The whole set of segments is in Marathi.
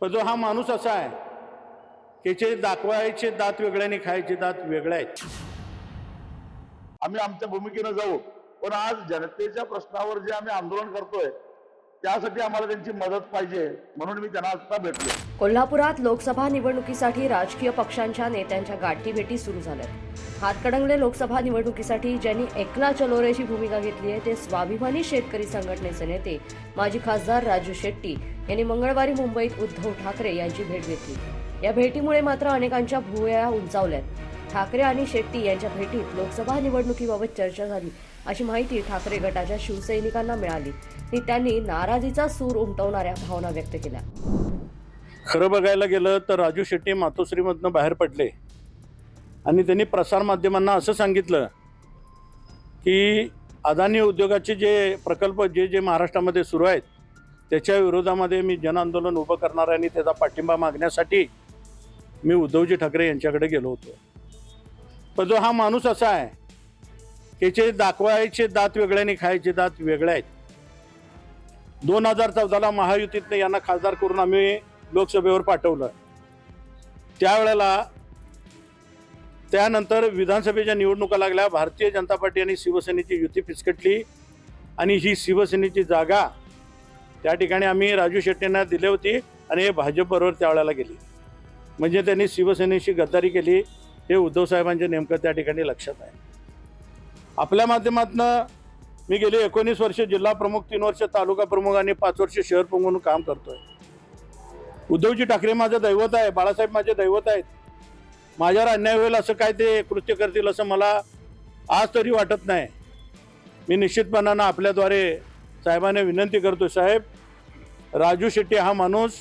पण जो हा माणूस असा आहे जे दाखवायचे दात वेगळ्याने खायचे दात वेगळे आहेत. आम्ही आमच्या भूमिकेनं जाऊ पण आज जनतेच्या प्रश्नावर जे आम्ही आंदोलन करतोय त्यासाठी आम्हाला त्यांची मदत पाहिजे म्हणून मी त्यांना आता भेटलो. कोल्हापुरात लोकसभा निवडणुकीसाठी राजकीय पक्षांच्या नेत्यांच्या गाठीभेटी सुरू झाल्यात. हातकणंगले लोकसभा निवडणुकीसाठी ज्यांनी एकला चलोरेची भूमिका घेतली आहे ते स्वाभिमानी शेतकरी संघटनेचे नेते. माजी खासदार राजू शेट्टी यांनी मंगळवारी मुंबईत उद्धव ठाकरे यांची भेट घेतली. या भेटीमुळे मात्र अनेकांच्या भुवया उंचावल्यात. ठाकरे आणि शेट्टी यांच्या भेटीत लोकसभा निवडणुकीबाबत चर्चा झाली अशी माहिती ठाकरे गटाच्या शिवसैनिकांना मिळाली. ती त्यांनी नाराजीचा सूर उमटवणाऱ्या भावना व्यक्त केल्या. खरं बघायला गेलं तर राजू शेट्टी मातोश्रीमधनं बाहेर पडले. आणि त्यांनी प्रसारमाध्यमांना असं सांगितलं की अदानी उद्योगाचे जे प्रकल्प जे जे महाराष्ट्रामध्ये सुरू आहेत त्याच्या विरोधामध्ये मी जनआंदोलन उभं करणार आहे आणि त्याचा पाठिंबा मागण्यासाठी मी उद्धवजी ठाकरे यांच्याकडे गेलो होतो. पण जो हा माणूस असा आहे त्याचे दाखवायचे दात वेगळे आणि खायचे दात वेगळे आहेत. दोन हजार चौदाला महायुतीतनं यांना खासदार करून आम्ही लोकसभेवर पाठवलं. त्यावेळेला त्यानंतर विधानसभेच्या निवडणुका लागल्या. भारतीय जनता पार्टी आणि शिवसेनेची युती फिसकटली. आणि ही शिवसेनेची जागा त्या ठिकाणी आम्ही राजू शेट्टींना दिली होती आणि हे भाजपबरोबर त्यावेळेला गेली. म्हणजे त्यांनी शिवसेनेशी गद्दारी केली. हे उद्धवसाहेबांचे नेमकं त्या ठिकाणी लक्षात आहे. आपल्या माध्यमातनं मी गेली एकोणीस वर्ष जिल्हा प्रमुख तीन वर्ष तालुका प्रमुख आणि पाच वर्ष शहर प्रमुख म्हणून काम करतोय. उद्धवजी ठाकरे माझं दैवत आहे बाळासाहेब माझे दैवत आहेत. माझ्यावर अन्याय होईल असं काय ते कृत्य करतील असं मला आज तरी वाटत नाही. मी निश्चितपणानं आपल्याद्वारे साहेबांना विनंती करतो साहेब. राजू शेट्टी हा माणूस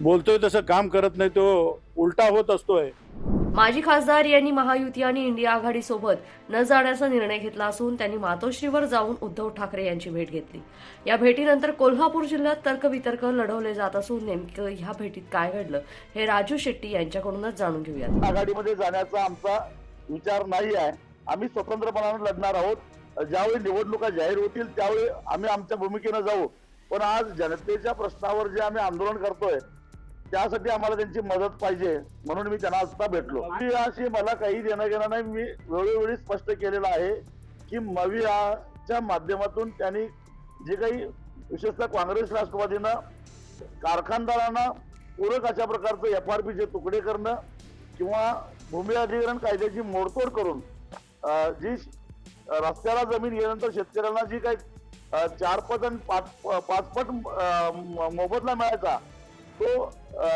बोलतोय तसं काम करत नाही तो उलटा होत असतोय. माजी खासदार यांनी महायुती आणि इंडिया आघाडीसोबत न जाण्याचा निर्णय घेतला असून त्यांनी मातोश्रीवर जाऊन उद्धव ठाकरे यांची भेट घेतली. या भेटीनंतर कोल्हापूर जिल्ह्यात तर्कवितर्क लढवले जात असून नेमकं ह्या भेटीत काय घडलं हे राजू शेट्टी यांच्याकडूनच जाणून घेऊयात. आघाडीमध्ये जाण्याचा आमचा विचार नाही आहे. आम्ही स्वतंत्रपणाने लढणार आहोत. ज्यावेळी निवडणुका जाहीर होतील त्यावेळी आम्ही आमच्या भूमिकेनं जाऊ. पण आज जनतेच्या प्रश्नावर जे आम्ही आंदोलन करतोय त्यासाठी आम्हाला त्यांची मदत पाहिजे म्हणून मी त्यांना आता भेटलो. अशी मला काही देणं घेणं नाही. मी वेळोवेळी स्पष्ट केलेलं आहे की मवियाच्या माध्यमातून त्यांनी जे काही विशेषतः काँग्रेस राष्ट्रवादीनं कारखानदारांना पूरक अशा प्रकारचं एफ आर पीचे तुकडे करणं किंवा भूमी अधिग्रहण कायद्याची मोडतोड करून जी रस्त्याला जमीन गेल्यानंतर शेतकऱ्यांना जी काही चार पट आणि पाच पाच पट अं, म- मोबदला मिळायचा तो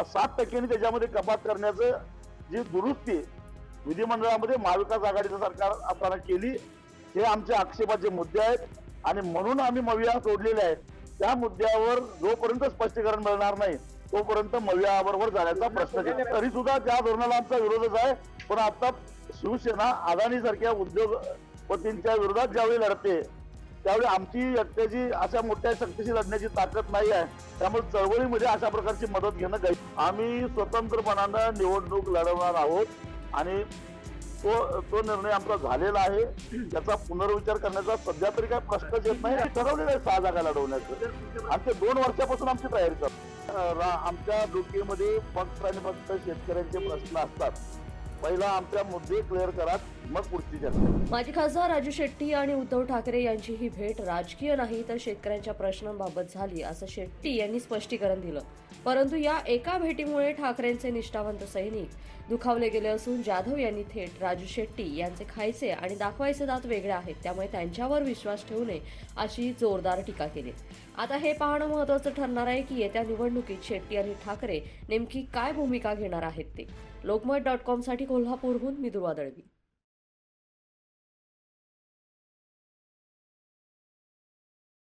सात टक्क्यांनी त्याच्यामध्ये कपात करण्याचं जी दुरुस्ती विधिमंडळामध्ये महाविकास आघाडीचं सरकार असताना केली हे आमचे आक्षेपाचे मुद्दे आहेत. आणि म्हणून आम्ही मविया सोडलेले आहेत. त्या मुद्द्यावर जोपर्यंत स्पष्टीकरण मिळणार नाही तोपर्यंत मवियाबरोबर जाण्याचा प्रश्न आहे. तरी सुद्धा त्या धोरणाला आमचा विरोधच आहे पण आता शिवसेना अदानी सारख्या उद्योगपतींच्या विरोधात ज्यावेळी लढते त्यावेळी आमची एकट्याची अशा मोठ्या शक्तीशी लढण्याची ताकद नाही आहे. त्यामुळे चळवळीमध्ये अशा प्रकारची मदत घेणं काही आम्ही स्वतंत्रपणानं निवडणूक लढवणार आहोत आणि तो तो निर्णय आमचा झालेला आहे. त्याचा पुनर्विचार करण्याचा सध्या तरी काही प्रश्नच येत नाही. ठरवलेलं आहे सहा जागा लढवण्याचं. आणि ते दोन वर्षापासून आमची तयारी करतो आमच्या डोक्यामध्ये फक्त आणि फक्त शेतकऱ्यांचे प्रश्न असतात. पहिला आमच्या मुद्दे क्लिअर करा मग पुढची चर्चा. माजी खासदार राजू शेट्टी आणि उद्धव ठाकरे यांची ही भेट राजकीय नाही तर शेतकऱ्यांच्या प्रश्नांबाबत झाली असं शेट्टी यांनी स्पष्टीकरण दिलं. परंतु या एका भेटीमुळे ठाकरेंचे निष्ठावंत सैनिक दुखावले गेले असून जाधव यांनी थेट राजू शेट्टी यांचे खायचे आणि दाखवायचे दात वेगळे आहेत त्यामुळे त्यांच्यावर विश्वास ठेवू नये अशी जोरदार टीका केली. आता हे पाहणं महत्वाचं ठरणार आहे की येत्या निवडणुकीत शेट्टी आणि ठाकरे नेमकी काय भूमिका घेणार आहेत ते. लोकमत डॉट कॉमसाठी कोल्हापूरहून मी दुर्वा दळवी.